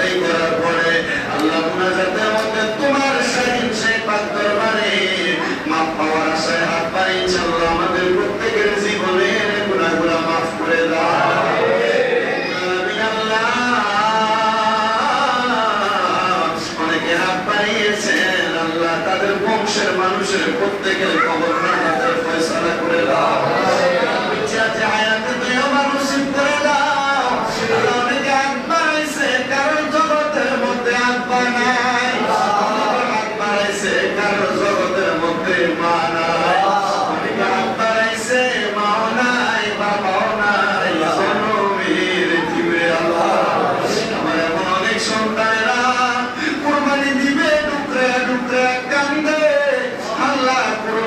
আদায় করার পরে আল্লাহ মুনাজাতের মধ্যে তোমার শাহিন সেই পাক দরবারে মাপ পাওয়ার আশায় হাত পাই ইনশাআল্লাহ আমাদের প্রত্যেকের জীবনের গুনাহগুলো মাফ করে দাও। অনেকে হাত বাড়িয়েছেন, আল্লাহ তাদের বংশের মানুষের প্রত্যেকের খবর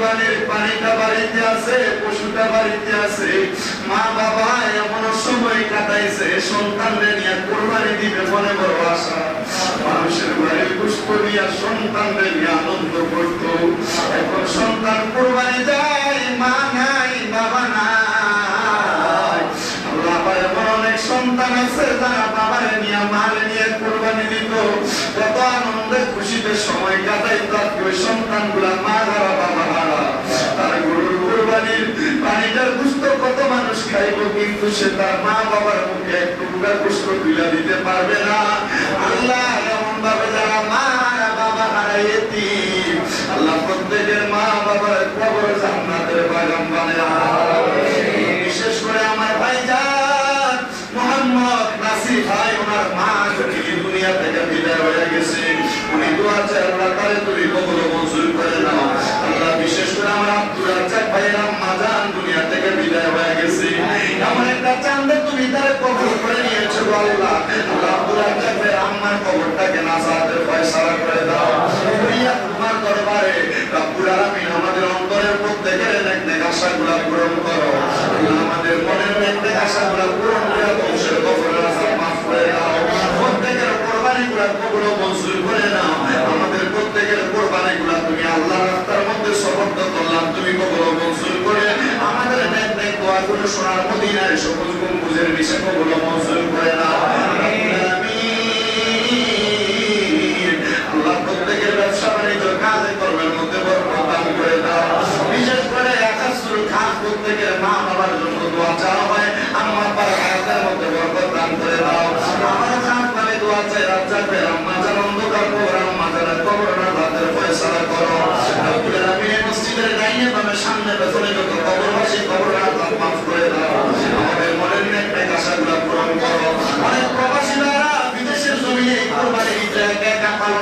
কুরবানির পানিটা বাড়িতে আছে, পশুটা বাড়িতে আছে। মা বাবা এমন সময় কাটাইছে সন্তানদের নিয়ে কোরবানি দিবে মনে বড় আশা। মানুষের বাড়ির পুষ্প নিয়ে সন্তানদের নিয়ে আনন্দ করত। এখন সন্তান কোরবানি যায় মা নাই, বাবা নাই আল্লাহ পায় এমন অনেক সন্তান আছে যারা বাবার নিয়ে, মার নিয়ে কোরবানি দিত কত আনন্দে খুশিতে সময় কাটাইত আজকে ওই সন্তানগুলা মা হারা বাবা হারা তার গরুর কোরবানির পানিটার গুস্ত কত মানুষ খাইব, কিন্তু সে তার মা বাবার মুখে এক টুকরা গুস্ত তুলে দিতে পারবে না। আল্লাহ এমন ভাবে যারা মা বাবা হারা এতিম, আল্লাহ প্রত্যেকের মা বাবার কবর হয়ে গেছে। উনি দোয়া চাই আল্লাহ তারে তুমি কবর মঞ্জুর করে দাও আল্লাহ বিশেষ করে আমার আব্দুল রাজ্জাক ভাইয়ের আম্মা দুনিয়া থেকে বিদায় হয়ে গেছে। এমন একটা চান্দে তুমি তারে কবর করে নিয়েছো আল্লাহ। আল্লাহ আব্দুল রাজ্জাক ভাইয়ের আম্মার কবরটাকে নাসাতের ফয়সালা করে দাও। দুনিয়া তোমার দরবারে, রব্বুল আলামিন আমাদের অন্তরের প্রত্যেকের নেক নেক আশাগুলা পূরণ করো। আমাদের মনের নেক নেক আশাগুলা পূরণ করে বংশের কবরের আশা মাফ করে দাও প্রত্যেকের কোরবানিগুলা কবুল ও মঞ্জুর করে নাও আমাদের প্রত্যেকের কোরবানিগুলা তুমি আল্লাহর রাস্তার মধ্যে সমর্থ করলাম তুমি কবুল ও মঞ্জুর করে আমাদের নেক নেক দোয়াগুলো সোনার মদিনায় সবুজ গম্বুজের বিষয় কবুল মঞ্জুর করে নাও